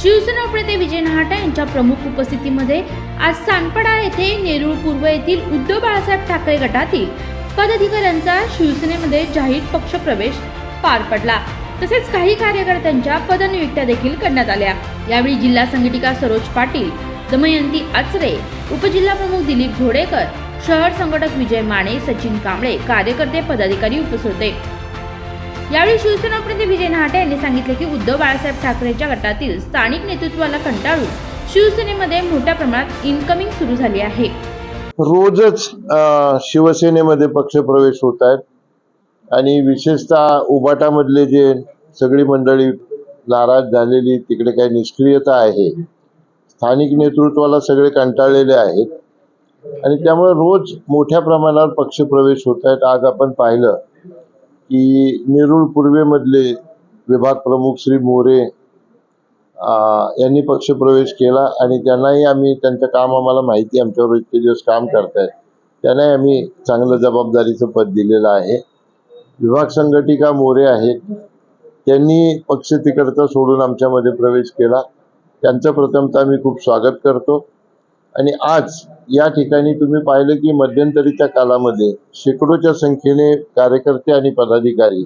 शिवसेना नेते विजय नहाटा यांच्या प्रमुख उपस्थितीमध्ये आज सानपडा येथे नेरूळ पूर्व येथील उद्धव बाळासाहेब ठाकरे गटातील पदाधिकाऱ्यांचा शिवसेनेमध्ये जाहीर पक्षप्रवेश पार पडला. तसेच काही कार्यकर्त्यांच्या पदनियुक्त्या देखील करण्यात आल्या. यावेळी जिल्हा संघटिका सरोज पाटील दमयंती आचरे उपजिल्हा प्रमुख दिलीप घोडेकर शहर संघटक विजय माने सचिन कांबळे कार्यकर्ते पदाधिकारी उपस्थित होते. यावेळी शिवसेना प्रतिनिधी विजय नहाटे यांनी सांगितले की उद्धव बाळासाहेब ठाकरेंच्या गटातील स्थानिक नेतृत्वाला कंटाळून शिवसेनेमध्ये मोठ्या प्रमाणात इनकमिंग सुरू झाली आहे. रोजच शिवसेनेमध्ये पक्षप्रवेश होत आहेत. आणि विशेषतः उबाटामधले जे सगळी मंडळी नाराज झालेली तिकडे काही निष्क्रियता आहे. स्थानिक नेतृत्वाला सगळे कंटाळलेले आहेत. आणि त्यामुळे रोज मोठ्या प्रमाणावर पक्षप्रवेश होत आहेत. आज आपण पाहिलं की नेरूळ पूर्वेमधले विभाग प्रमुख श्री मोरे यांनी पक्षप्रवेश केला आणि त्यांनाही आम्ही त्यांचं काम आम्हाला माहिती आमच्यावर इतके दिवस काम करतायत. त्यांनाही आम्ही चांगलं जबाबदारीचं पद दिलेलं आहे. विभाग संघटिका मोरे आहेत. त्यांनी पक्ष तिकडचा सोडून आमच्यामध्ये प्रवेश केला. त्यांचं प्रथमतः मी खूप स्वागत करतो. आणि आज या ठिकाणी तुम्ही पाहिलं की मध्यंतरीच्या कालामध्ये शेकडोच्या संख्येने कार्यकर्ते आणि पदाधिकारी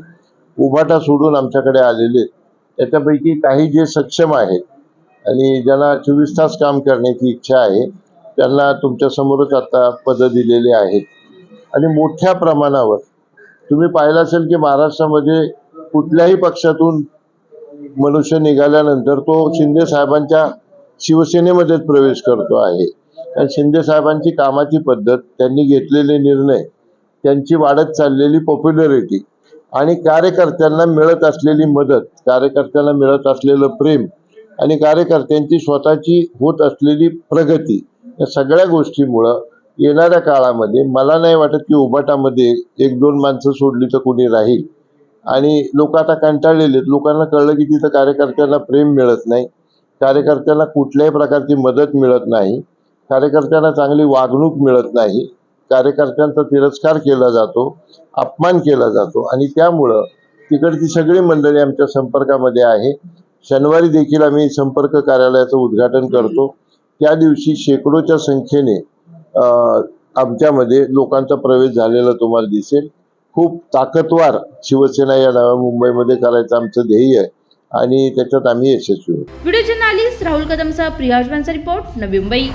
उभाटा सोडून आमच्याकडे आलेले आहेत. त्याच्यापैकी काही जे सक्षम आहेत आणि ज्यांना चोवीस तास काम करण्याची इच्छा आहे त्यांना तुमच्या समोरच आता पदं दिलेली आहेत आणि मोठ्या प्रमाणावर तुम्ही पाहिलं असेल की महाराष्ट्रामध्ये कुठल्याही पक्षातून मनुष्य निघाल्यानंतर तो शिंदे साहेबांच्या शिवसेनेमध्येच प्रवेश करतो आहे कारण शिंदे साहेबांची कामाची पद्धत त्यांनी घेतलेले निर्णय त्यांची वाढत चाललेली पॉप्युलरिटी आणि कार्यकर्त्यांना मिळत असलेली मदत कार्यकर्त्यांना मिळत असलेलं प्रेम आणि कार्यकर्त्यांची स्वतःची होत असलेली प्रगती या सगळ्या गोष्टीमुळं येणाऱ्या काळामध्ये मला नाही वाटत की उभाटामध्ये एक दोन माणसं सोडली तर कुणी राहील. आणि लोक आता कंटाळलेले आहेत. लोकांना कळलं की तिथं कार्यकर्त्यांना प्रेम मिळत नाही. कार्यकर्त्यांना कुठल्याही प्रकारची मदत मिळत नाही. कार्यकर्त्यांना चांगली वागणूक मिळत नाही. कार्यकर्त्यांचा तिरस्कार केला जातो अपमान केला जातो आणि त्यामुळं तिकडची सगळी मंडळी आमच्या संपर्कामध्ये आहे. शनिवारी देखील आम्ही संपर्क कार्यालयाचं उद्घाटन करतो. त्या दिवशी शेकडोच्या संख्येने आमच्यामध्ये लोकांचा प्रवेश झालेला तुम्हाला दिसेल. खूप ताकदवार शिवसेना या नव्या मुंबईमध्ये करायचं आमचं ध्येय आहे आणि त्याच्यात आम्ही यशस्वी होतो व्हिडिओ जर्नालिस्ट राहुल कदमचा प्रिया रिपोर्ट नवी मुंबई.